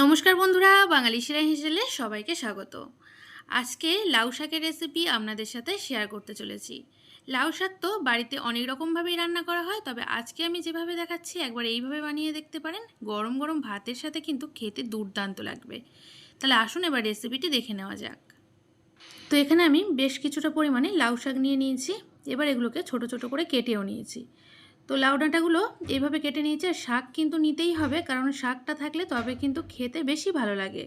নমস্কার বন্ধুরা, বাঙালি সেরা হিসেলে সবাইকে স্বাগত। আজকে লাউ শাকের রেসিপি আপনাদের সাথে শেয়ার করতে চলেছি। লাউ শাক তো বাড়িতে অনেক রকমভাবেই রান্না করা হয়, তবে আজকে আমি যেভাবে দেখাচ্ছি, একবার এইভাবে বানিয়ে দেখতে পারেন। গরম গরম ভাতের সাথে কিন্তু খেতে দুর্দান্ত লাগবে। তাহলে আসুন এবার রেসিপিটি দেখে নেওয়া যাক। তো এখানে আমি বেশ কিছুটা পরিমাণে লাউ শাক নিয়ে নিয়েছি, এবার এগুলোকে ছোট ছোট করে কেটেও নিয়েছি। তো লাউ ডাঁটাগুলো এইভাবে কেটে নিয়েছে, শাক কিন্তু নিতেই হবে, কারণ শাকটা থাকলে তবে কিন্তু খেতে বেশি ভালো লাগে।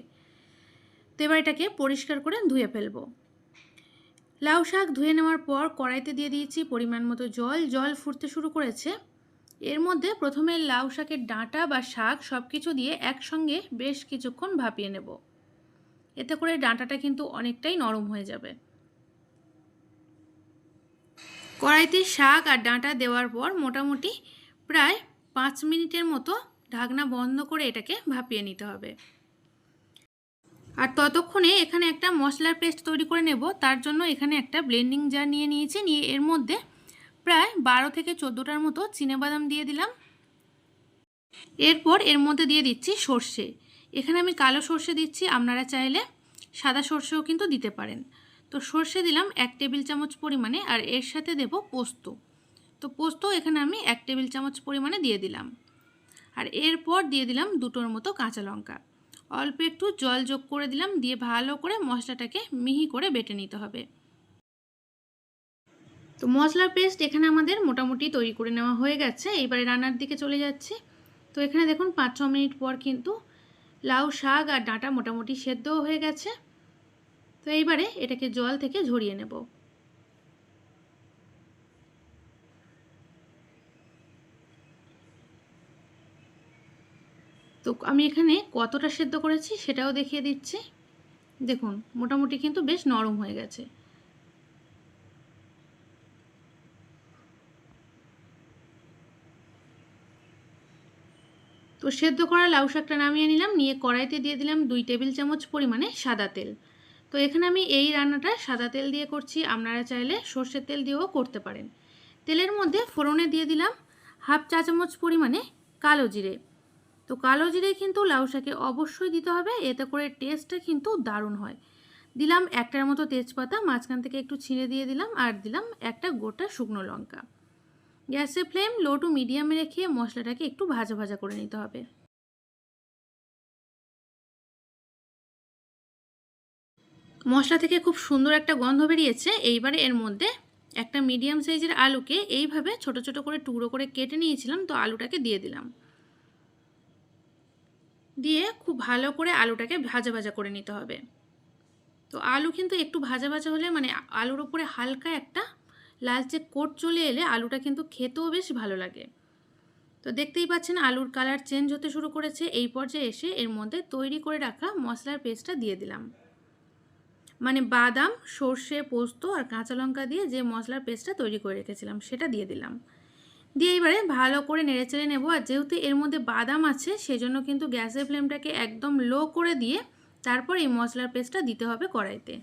তো এবার এটাকে পরিষ্কার করে ধুয়ে ফেলব। লাউ শাক ধুয়ে নেওয়ার পর কড়াইতে দিয়ে দিয়েছি পরিমাণ মতো জল জল ফুটতে শুরু করেছে। এর মধ্যে প্রথমে লাউ শাকের ডাঁটা বা শাক সব কিছু দিয়ে একসঙ্গে বেশ কিছুক্ষণ ভাপিয়ে নেব। এতে করে ডাঁটাটা কিন্তু অনেকটাই নরম হয়ে যাবে। কড়াইতে শাক আর ডাঁটা দেওয়ার পর মোটামুটি প্রায় পাঁচ মিনিটের মতো ঢাকনা বন্ধ করে এটাকে ভাপিয়ে নিতে হবে। আর ততক্ষণে এখানে একটা মশলার পেস্ট তৈরি করে নেব। তার জন্য এখানে একটা ব্লেন্ডিং জার নিয়ে নিয়েছি। নিয়ে এর মধ্যে প্রায় বারো থেকে চোদ্দোটার মতো বাদাম দিয়ে দিলাম। এরপর এর মধ্যে দিয়ে দিচ্ছি সর্ষে। এখানে আমি কালো সর্ষে দিচ্ছি। আপনারা চাইলে সাদা সর্ষেও কিন্তু দিতে পারেন। তো সর্ষে দিলাম এক টেবিল চামচ পরিমাণে আর এর সাথে দেব পোস্ত। তো পোস্ত এখানে আমি এক টেবিল চামচ পরিমাণে দিয়ে দিলাম। আর এরপর দিয়ে দিলাম দুটোর মতো কাঁচা লঙ্কা। অল্প একটু জল যোগ করে দিলাম, দিয়ে ভালো করে মশলাটাকে মিহি করে বেটে নিতে হবে। তো মশলার পেস্ট এখানে আমাদের মোটামুটি তৈরি করে নেওয়া হয়ে গেছে। এবারে রান্নার দিকে চলে যাচ্ছে। তো এখানে দেখুন পাঁচ ছ মিনিট পর কিন্তু লাউ, শাক আর ডাঁটা মোটামুটি সেদ্ধও হয়ে গেছে। তো এইবারে এটাকে জল থেকে ঝরিয়ে নেব। তো আমি এখানে কতটা সেদ্ধ করেছি সেটাও দেখিয়ে দিচ্ছি। দেখুন, মোটামুটি কিন্তু বেশ নরম হয়ে গেছে। তো সেদ্ধ করা লাউ শাকটা নামিয়ে নিলাম, নিয়ে কড়াইতে দিয়ে দিলাম দুই টেবিল চামচ পরিমাণে সাদা তেল। তো এখানে আমি এই রান্নাটা সাদা তেল দিয়ে করছি, আপনারা চাইলে সর্ষের তেল দিয়েও করতে পারেন। তেলের মধ্যে ফোড়নে দিয়ে দিলাম হাফ চা চামচ পরিমাণে কালো জিরে। তো কালো জিরে কিন্তু লাউ শাকে অবশ্যই দিতে হবে, এতে করে টেস্টটা কিন্তু দারুণ হয়। দিলাম একটার মতো তেজপাতা, মাঝখান থেকে একটু ছিঁড়ে দিয়ে দিলাম আর দিলাম একটা গোটা শুকনো লঙ্কা। গ্যাসের ফ্লেম লো টু মিডিয়ামে রেখে মশলাটাকে একটু ভাজা ভাজা করে নিতে হবে। মশলা থেকে খুব সুন্দর একটা গন্ধ বেরিয়েছে। এইবারে এর মধ্যে একটা মিডিয়াম সাইজের আলুকে এইভাবে ছোট ছোট করে টুকরো করে কেটে নিয়েছিলাম, তো আলুটাকে দিয়ে দিলাম। দিয়ে খুব ভালো করে আলুটাকে ভাজা ভাজা করে নিতে হবে। তো আলু কিন্তু একটু ভাজা ভাজা হলে মানে আলুর ওপরে হালকা একটা লালচে কোট চলে এলে আলুটা কিন্তু খেতেও বেশ ভালো লাগে। তো দেখতেই পাচ্ছেন আলুর কালার চেঞ্জ হতে শুরু করেছে। এই পর্যায়ে এসে এর মধ্যে তৈরি করে রাখা মশলার পেস্টটা দিয়ে দিলাম। মানে বাদাম, সর্ষে, পোস্ত আর কাঁচা লঙ্কা দিয়ে যে মশলার পেস্টটা তৈরি করে রেখেছিলাম, সেটা দিয়ে দিলাম। দিয়ে এবারে ভালো করে নেড়েচেড়ে নেব, আর যেহেতু এর মধ্যে বাদাম আছে, সেজন্য কিন্তু গ্যাসের ফ্লেমটাকে একদম লো করে দিয়ে তারপর এই মশলার পেস্টটা দিতে হবে কড়াইতে।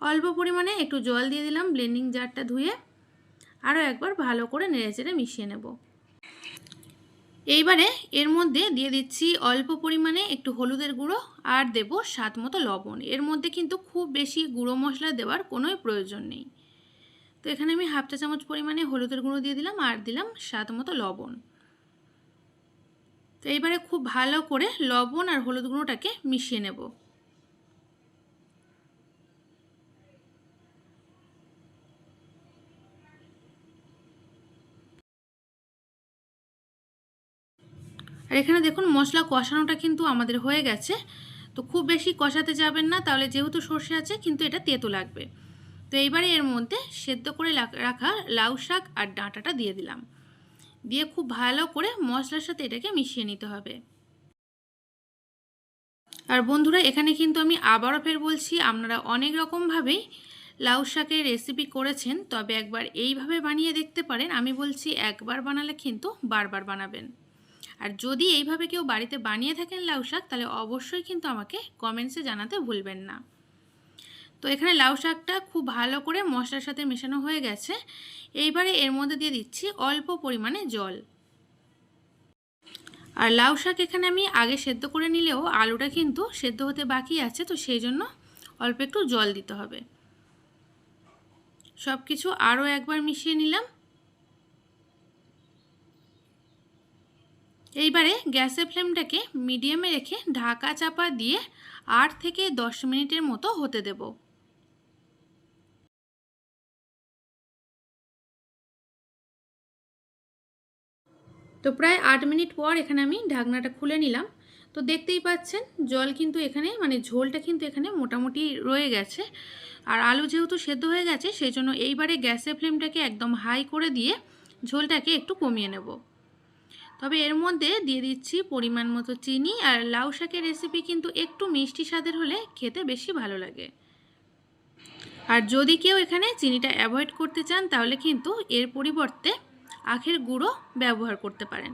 অল্প পরিমাণে একটু জল দিয়ে দিলাম, ব্লেন্ডিং জারটা ধুয়ে আরও একবার ভালো করে নেড়েচেড়ে মিশিয়ে নেব। এইবারে এর মধ্যে দিয়ে দিচ্ছি অল্প পরিমাণে একটু হলুদের গুঁড়ো আর দেব স্বাদ মতো লবণ। এর মধ্যে কিন্তু খুব বেশি গুঁড়ো মশলা দেওয়ার কোনোই প্রয়োজন নেই। তো এখানে আমি হাফ চা চামচ পরিমাণে হলুদের গুঁড়ো দিয়ে দিলাম আর দিলাম স্বাদ মতো লবণ। তো এইবারে খুব ভালো করে লবণ আর হলুদ গুঁড়োটাকে মিশিয়ে নেব। আর এখানে দেখুন মশলা কষানোটা কিন্তু আমাদের হয়ে গেছে। তো খুব বেশি কষাতে যাবেন না, তাহলে যেহেতু সর্ষে আছে কিন্তু এটা তেতো লাগবে। তো এইবারে এর মধ্যে সেদ্ধ করে রাখা লাউ শাক আর ডাঁটাটা দিয়ে দিলাম। দিয়ে খুব ভালো করে মশলার সাথে এটাকে মিশিয়ে নিতে হবে। আর বন্ধুরা, এখানে কিন্তু আমি আবারও ফের বলছি, আপনারা অনেক রকমভাবেই লাউ শাকের রেসিপি করেছেন, তবে একবার এইভাবে বানিয়ে দেখতে পারেন। আমি বলছি একবার বানালে কিন্তু বারবার বানাবেন। আর যদি এইভাবে কেউ বাড়িতে বানিয়ে থাকেন লাউ শাক, তাহলে অবশ্যই কিন্তু আমাকে কমেন্টসে জানাতে ভুলবেন না। তো এখানে লাউ শাকটা খুব ভালো করে মশলার সাথে মেশানো হয়ে গেছে। এইবারে এর মধ্যে দিয়ে দিচ্ছি অল্প পরিমাণে জল। আর লাউ শাক এখানে আমি আগে সেদ্ধ করে নিলেও আলুটা কিন্তু সেদ্ধ হতে বাকি আছে, তো সেই জন্য অল্প একটু জল দিতে হবে। সব কিছু আরও একবার মিশিয়ে নিলাম। এইবারে গ্যাসের ফ্লেমটাকে মিডিয়ামে রেখে ঢাকা চাপা দিয়ে আট থেকে দশ মিনিটের মতো হতে দেব। তো প্রায় আট মিনিট পর এখানে আমি ঢাকনাটা খুলে নিলাম। তো দেখতেই পাচ্ছেন, জল কিন্তু এখানে মানে ঝোলটা কিন্তু এখানে মোটামুটি রয়ে গেছে। আর আলু যেহেতু সেদ্ধ হয়ে গেছে, সেই জন্য এইবারে গ্যাসের ফ্লেমটাকে একদম হাই করে দিয়ে ঝোলটাকে একটু কমিয়ে নেব। তবে এর মধ্যে দিয়ে দিচ্ছি পরিমাণ মতো চিনি আর লাউ শাকের রেসিপি কিন্তু একটু মিষ্টি স্বাদের হলে খেতে বেশি ভালো লাগে। আর যদি কেউ এখানে চিনিটা অ্যাভয়েড করতে চান, তাহলে কিন্তু এর পরিবর্তে আখের গুঁড়ো ব্যবহার করতে পারেন।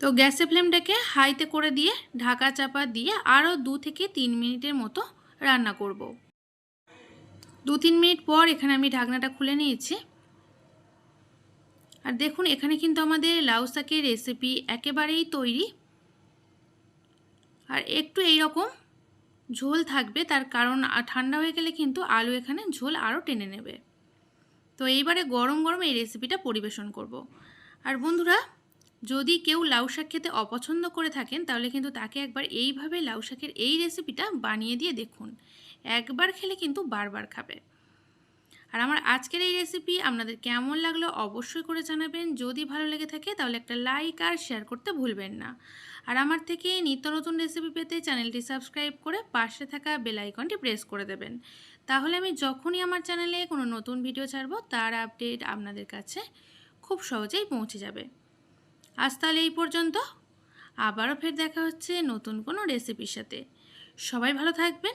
তো গ্যাসের ফ্লেমটাকে হাইতে করে দিয়ে ঢাকা চাপা দিয়ে আরও দু থেকে তিন মিনিটের মতো রান্না করব। দু তিন মিনিট পর এখানে আমি ঢাকনাটা খুলে নিয়েছি। আর দেখুন, এখানে কিন্তু আমাদের লাউ শাকের রেসিপি একেবারেই তৈরি। আর একটু এই রকম ঝোল থাকবে, তার কারণ ঠান্ডা হয়ে গেলে কিন্তু আলু এখানে ঝোল আরও টেনে নেবে। তো এইবারে গরম গরম এই রেসিপিটা পরিবেশন করব। আর বন্ধুরা, যদি কেউ লাউ শাক খেতে অপছন্দ করে থাকেন, তাহলে কিন্তু তাকে একবার এইভাবে লাউ শাকের এই রেসিপিটা বানিয়ে দিয়ে দেখুন। একবার খেলে কিন্তু বারবার খাবে। আর আমার আজকের এই রেসিপি আপনাদের কেমন লাগল অবশ্যই করে জানাবেন। যদি ভালো লেগে থাকে তাহলে একটা লাইক আর শেয়ার করতে ভুলবেন না। আর আমার থেকে নিত্য নতুন রেসিপি পেতে চ্যানেলটি সাবস্ক্রাইব করে পাশে থাকা বেল আইকনটি প্রেস করে দেবেন। তাহলে আমি যখনই আমার চ্যানেলে কোনো নতুন ভিডিও ছাড়ব, তার আপডেট আপনাদের কাছে খুব সহজেই পৌঁছে যাবে। আজ তাহলে এই পর্যন্ত। আবারও ফের দেখা হচ্ছে নতুন কোনো রেসিপির সাথে। সবাই ভালো থাকবেন।